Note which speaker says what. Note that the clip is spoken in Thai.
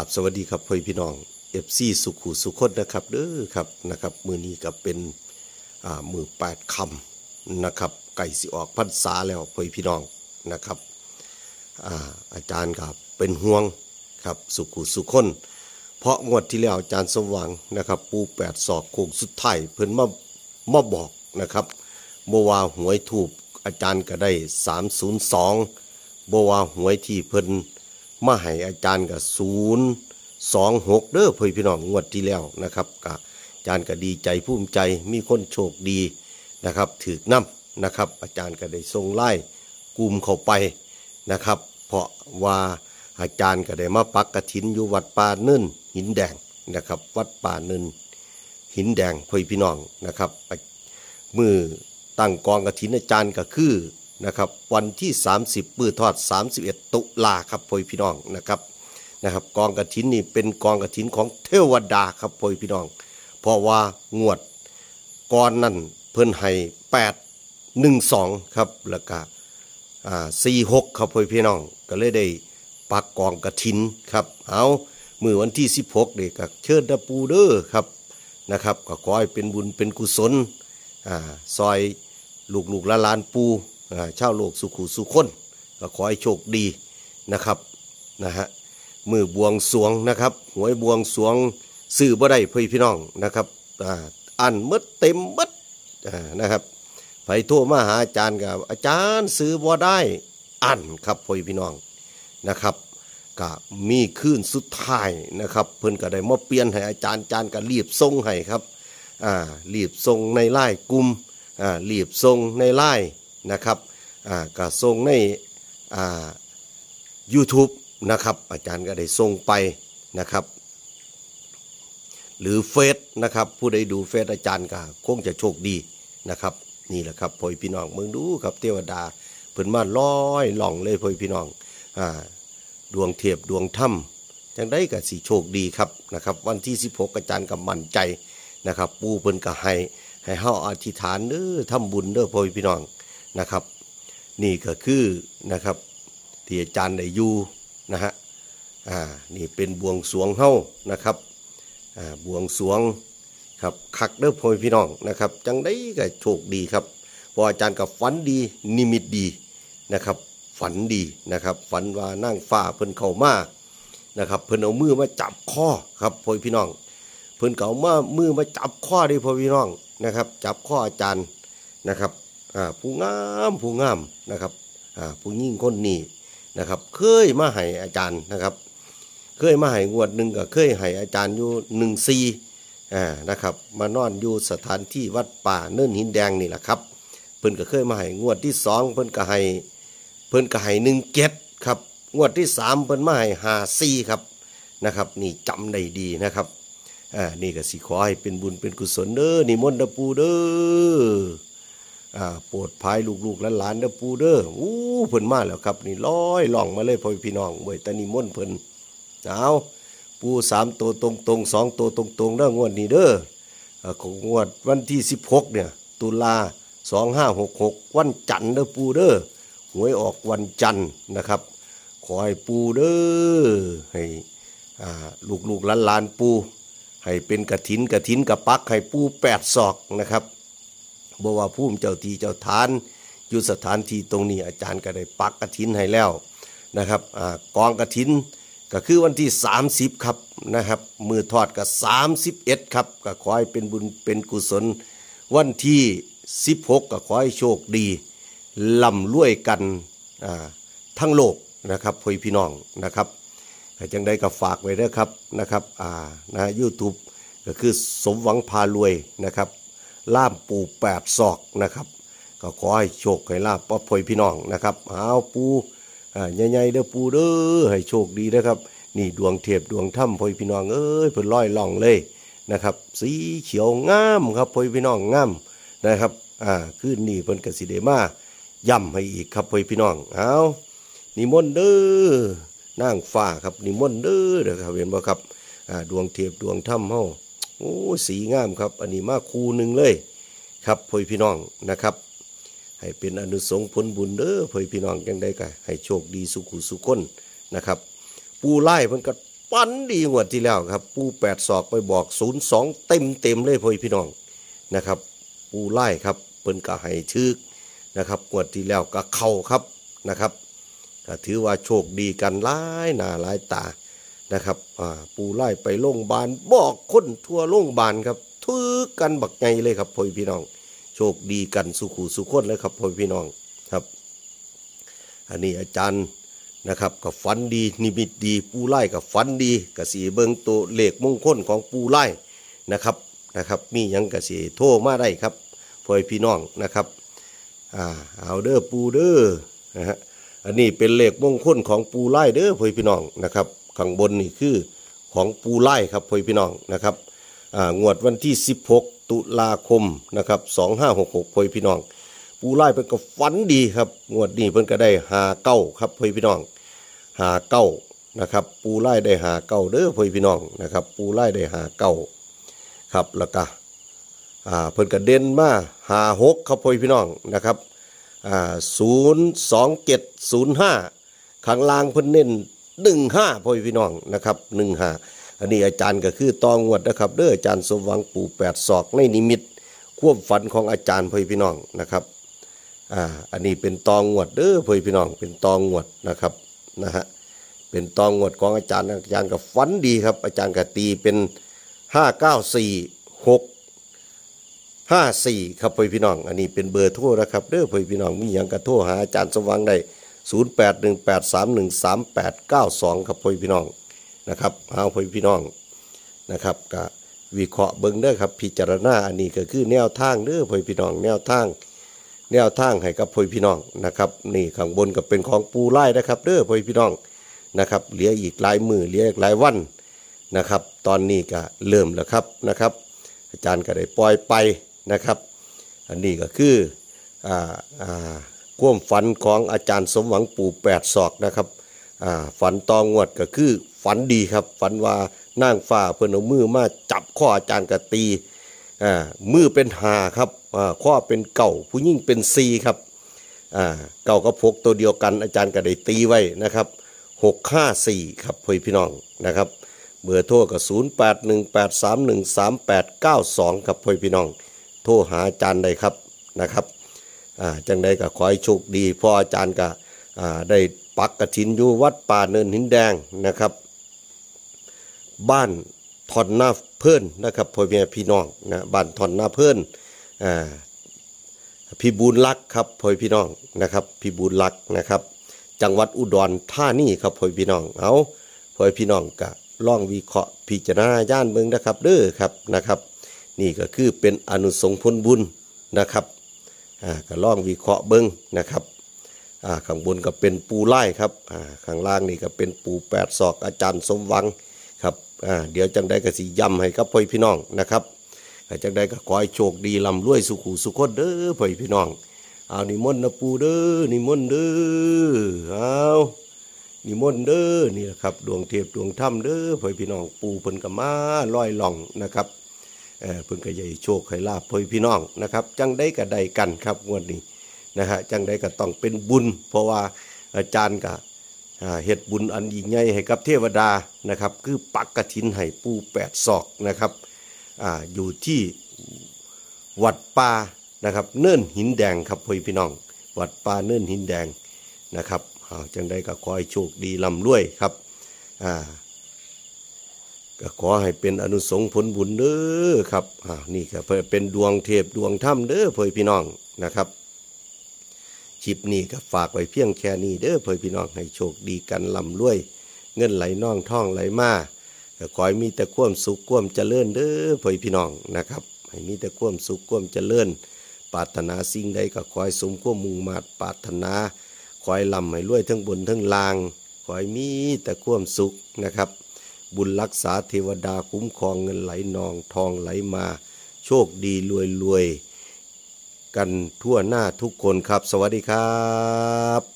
Speaker 1: กับสวัสดีครับพ่อพี่น้องเอฟซีสุขุสุขนนะครับเด้อครับนะครับ มือนี้ก็เป็นอ่ามือแปดคำนะครับ ไก่สิออกพรรษาแล้วพ่อพี่น้องนะครับอ่าอาจารย์ครับเป็นห่วงครับสุขุสุขนเพราะงวดที่แล้วอาจารย์สว่างนะครับ ปูแปดศอกโค้งสุดท้ายเพิ่นมามาบอกนะครับบว่าหวยถูกอาจารย์ก็ได้ 302บว่าหวยที่เพิ่น มาให้อาจารย์กับศูนย์สองหกเด้อเพื่อพี่น้องงวดที่แล้วนะครับกอาจารย์ก็ดีใจภูมิใจมีคนโชคดีนะครับถือน้ำนะครับ อาจารย์ก็ได้ทรงไล่กลุ่มเข้าไปนะครับ เพราะว่าอาจารย์ก็ได้มาปักกระถินอยู่วัดป่าเนิ่นหินแดงนะครับ วัดป่าเนิ่นหินแดงเพื่อพี่น้องนะครับมือตั้งกองกระถินอาจารย์ก็คือ นะครับวันที่ 30 ปื้อทอด 31 ตุลาครับพ่อพี่น้องนะครับนะครับกองกระถินนี่เป็นกองกระถินของเทวดาครับพ่อพี่น้อง เพราะว่างวดก่อนนั่นเพิ่นให้8 1 2ครับแล้วก็อ่า4 6ครับพ่อพี่น้องก็เลยได้ปักกองกระถินครับเอามือวันที่ 16เด็กก็เชิญตะปูเด้อครับนะครับก็ขอให้เป็นบุญเป็นกุศลอ่าซอยลูกลูกละลานปู ช่าวโลกสุขุสุขคนก็ขอให้โชคดีนะครับนะฮะมือบวงสวงนะครับหวยบวงสวงซื้อบ่ได้พี่พี่น้องนะครับอ่าอันหมดเต็มหมดอ่านะครับไปโทรมาหาอาจารย์กับอาจารย์ซื้อบ่ได้อันครับพี่พี่น้องนะครับก็มีคืนสุดท้ายนะครับ เพิ่นก็ได้มาเปลี่ยนให้อาจารย์อาจารย์ก็รีบส่งให้ครับอ่ารีบส่งในไล่กลุ่มอ่ารีบส่งในไล่ นะครับก็ส่งในอ่า YouTube นะครับอาจารย์ก็ได้ส่งไปนะครับ หรือเฟซนะครับผู้ใดดูเฟซอาจารย์ก็คงจะโชคดีนะครับ นี่แหละครับพ่อพี่น้องเมืองดูครับเทวดาเพิ่นมาลอยล่องเลยพ่อพี่น้องอ่าดวงเทพดวงถ้ำจังได้ก็สิโชคดีครับนะครับ วันที่ 16 อาจารย์ก็มั่นใจนะครับ ปูเพิ่นก็ให้ให้เฮาอธิษฐานเด้อทำบุญเด้อพ่อพี่น้อง นะครับ นี่ก็คือนะครับที่อาจารย์ได้อยู่นะฮะอ่านี่เป็นบวงสวงเฮ้านะครับอ่าบวงสวงครับคักเด้อพ่อพี่น้องนะครับ จังได้ก็โชคดีครับพออาจารย์กับฝันดีนิมิตดีนะครับ ฝันดีนะครับฝันว่านั่งฟ้าเพิ่นเข้ามานะครับ เพิ่นเอามือมาจับข้อครับพ่อพี่น้อง เพิ่นเก่ามามือมาจับข้อดิพ่อพี่น้องนะครับ จับข้ออาจารย์นะครับ ผู้งามผู้งามนะครับผู้ยิ่งคนนี้นะครับ เคยมาให้อาจารย์นะครับ เคยมาให้งวดหนึ่งก็เคยให้อาจารย์อยู่หนึ่งซีนะครับ มานอนอยู่สถานที่วัดป่าเนิ่นหินแดงนี่แหละครับ เพิ่นก็เคยมาให้งวดที่สองเพิ่นก็ให้เพิ่นก็ให้หนึ่งเจ็ดครับงวดที่สามเพิ่นมาให้ห้าซีครับนะครับนี่จำได้ดีนะครับอ่านี่ก็สิขอให้เป็นบุญเป็นกุศลเด้อนิมนต์เด้อปูเด้อ โปรดภายลูกๆหลานๆเด้อปูเด้ออู้เพิ่นมาแล้วครับ นี่ลอยล่องมาเลยพ่อพี่น้องเว้ยต่นิมนต์เพิ่นเอาปูสามตัวตรงตรงสองตัวตรงตรงเด้องวดนี้เด้อของงวดวันที่สิบหกเนี่ยตุลาสองห้าหกหกวันจันทร์เด้อปูเด้อหวยออกวันจันทร์นะครับ ขอให้ปูเด้อให้อ่าลูกๆหลานๆปูให้เป็นกระถินกระถินกระปักให้ปูแปดศอกนะครับ บอกว่าผู้เจ้าทีเจ้าทาน อยู่สถานที่ตรงนี้อาจารย์ก็ได้ปักกระถินให้แล้วนะครับอกองกระถินก็คือวันที่ 30 ครับนะครับ มือทอดก็ 31 ครับ ก็ขอให้เป็นบุญเป็นกุศล วันที่ 16 ก็ขอให้โชคดีล่ำรวยกันทั้งโลกนะครับพ่อพี่น้องนะครับจังได้ก็ฝากไว้ด้วยครับนะครับอ่านะยูทูบก็คือสมหวังพารวยนะครับ ล่ามปูแปดศอกนะครับก็ขอให้โชคให้ลาบปลอดภัยพี่น้องนะครับเอาปูอ่าใหญ่ๆเด้อปูเด้อให้โชคดีนะครับ นี่ดวงเทพดวงถ้ำพ่อพี่น้องเอ้ยเพิ่นลอยล่องเลยนะครับ สีเขียวงามครับพ่อพี่น้องงามนะครับอ่าขึ้นนี่เพิ่นกสิเดมาย่ำให้อีกครับพ่อพี่น้องเอานิมนต์เด้อนางฟ้าครับนิมนต์เด้อเด้อครับเห็นบ่ครับอ่าดวงเทพดวงถ้ำเฮา โอ้สีงามครับ อันนี้มาคูหนึ่งเลยครับพ่อพี่น้องนะครับ ให้เป็นอนุสงผลบุญเด้อพ่อพี่น้องจังได้ก็ให้โชคดีสุขุสุขคนนะครับ ปูไล่เพิ่นก็ปั้นดีงวดที่แล้วครับ ปูแปดศอกไปบอกศูนย์สองเต็มเต็มเลยพ่อพี่น้องนะครับ ปูไล่ครับเปิ้นก็ให้ชึกนะครับงวดที่แล้วก็เข้าครับนะครับถือว่าโชคดีกันหลายหน้าหลายตา นะครับปูไล่ไปโรงพยาบาลบอกคนทั่วโรงพยาบาลครับทึกกันบักไงเลยครับพ่อพี่น้อง โชคดีกันสุขูสุขคนเลยครับพ่อพี่น้องครับ อันนี้อาจารย์นะครับกับฝันดีนิมิตดี ปูไล่กับฝันดีกับสีเบิงตัวเลขมงคลของปูไล่นะครับนะครับ มียังกับสีโทรมาได้ครับพ่อพี่น้องนะครับอ่าเอาเด้อปูเด้อนะฮะอันนี้เป็นเลขมงคลของปูไล่เด้อพ่อพี่น้องนะครับ ข้างบนนี่คือของปูไล่ครับพ่อพี่น้องนะครับงวดวันที่ 16 ตุลาคมนะครับ2566พ่อพี่น้อง ปูไล่เป็นก็ฝันดีครับงวดนี้เพิ่นก็ได้หาเก้าครับพ่อพี่น้องหาเก้านะครับ ปูไล่ได้หาเก้าเด้อพ่อพี่น้องนะครับ ปูไล่ได้หาเก้าครับแล้วก็อ่าเพิ่นก็เด่นมาหาหกครับพ่อพี่น้องนะครับศูนย์สองเจ็ดศูนย์ห้าข้างล่างเพิ่นเน้น หนึ่งห้าพ่อพี่น้องนะครับหนึ่งห้าอันนี้อาจารย์ก็คือตองวดนะครับเด้ออาจารย์สมหวังปู่แปดศอกในนิมิตควบฝันของอาจารย์พ่อพี่น้องนะครับอ่าอันนี้เป็นตองงวดเด้อพ่อพี่น้องเป็นตองงวดนะครับนะฮะเป็นตองงวดของอาจารย์อาจารย์ก็ฝันดีครับ อาจารย์ก็ตีเป็นห้าเก้าสี่หกห้าสี่ครับพ่อพี่น้อง อันนี้เป็นเบอร์โทรนะครับเด้อพ่อพี่น้องมีอย่างกระโทรหาอาจารย์สว่างได้ศูนย์แปดหนึ่งแปดสามหนึ่งสามแปด เก้าสองครับพ่อพี่น้องนะครับเอาพ่อพี่น้องนะครับก็วิเคราะห์เบิ่งเด้อครับพิจารณาอันนี้ก็คือแนวทางเด้อพ่อพี่น้องแนวทางแนวทางให้กับพ่อพี่น้องนะครับนี่ข้างบนก็เป็นของปูไล่นะครับเด้อพ่อพี่น้องนะครับเหลืออีกหลายมือเหลืออีกหลายวันนะครับ ตอนนี้ก็เริ่มแล้วครับนะครับ อาจารย์ก็ได้ปล่อยไปนะครับ อันนี้ก็คืออ่าอ่า ความฝันของอาจารย์สมหวังปู่แปดศอกนะครับฝันตองวดก็คือฝันดีครับ ฝันว่านางฟ้าเพิ่นเอามือมาจับข้ออาจารย์กตีมือเป็นหาครับข้อเป็นเก่าผู้ยิ่งเป็นซีครับเก่ากับพกตัวเดียวกันอาจารย์ก็ได้ตีไว้นะครับหกห้าสี่ครับพ่อพี่น้องนะครับเบอร์โทรก็ศูนย์แปดหนึ่งแปดสามหนึ่งสามแปดเก้าสองครับพ่อพี่น้อง โทรหาอาจารย์ได้ครับนะครับ จังใดก็ขอให้โชคดีพ่ออาจารย์ก็ได้ปักกระถินอยู่วัดป่าเนินหินแดงนะครับ บ้านทอนหน้าเพื่อนนะครับพ่อแม่พี่น้องนะบ้านทอนหน้าเพื่อนอพี่บูลลักษ์ครับพ่อพี่น้องนะครับพี่บูลลักษ์นะครับ จังหวัดอุดรธานีครับพ่อพี่น้องเอาพ่อพี่น้องกะล่องวิเคราะห์พิจารณาย่านเมืองนะครับเด้อครับนะครับ นี่ก็คือเป็นอนุสงส์ผลบุญนะครับ ก็ล่องวิเคราะห์เบิ้งนะครับข้างบนก็เป็นปูไล่ครับข้างล่างนี่ก็เป็นปูแปดศอกอาจารย์สมหวังครับเดี๋ยวจังได้ก็สิย้ำให้กับพ่อพี่น้องนะครับจังได้ก็ขอให้โชคดีลำรวยสุขุสุขคนเด้อพ่อพี่น้องเอานิมนต์นะปูเด้อนิมนต์เด้อเอานิมนต์เด้อนี่แหละครับ ดวงเทพดวงถ้ำเด้อพ่อพี่น้องปูเพิ่นก็มาลอยหล่องนะครับ เออพิ่นก็ใหญ่โชคให้ลาภพ่อพี่น้องนะครับ จังได้ก็ไดกันครับงวดนี้นะฮะจังใดก็ต้องเป็นบุญ เพราะว่าอาจารย์ก็อ่าเฮ็ดบุญอันยิ่งใหญ่ให้กับเทวดานะครับ คือปักกฐินให้ปูแปดศอกนะครับออยู่ที่วัดป่านะครับเนิ่นหินแดงครับพ่อพี่น้อง วัดป่าเนิ่นหินแดงนะครับจังใดก็ขอให้โชคดีลำรวยครับอ่า ก็ขอให้เป็นอนุสงผลบุญเด้อครับอ่านี่ก็เพื่อเป็นดวงเทพดวงถ้ำเด้อพ่อพี่น้องนะครับคลิปนี้ก็ฝากไว้เพียงแค่นี้เด้อเพื่อพี่น้องให้โชคดีกันลำรวย เงินไหลน่องท่องไหลมาก็ขอให้มีแต่ความสุขความเจริญเด้อเพื่อพี่น้องนะครับ ให้มีแต่ความสุขความเจริญปรารถนาสิ่งใดก็ขอให้สมความมุ่งมาตปรารถนาขอให้ลำให้รวยทั้งบนทั้งล่างขอให้มีแต่ความสุขนะครับ บุญรักษาเทวดาคุ้มครองเงินไหลนองทองไหลมา โชคดีรวยรวยๆกันทั่วหน้าทุกคนครับ สวัสดีครับ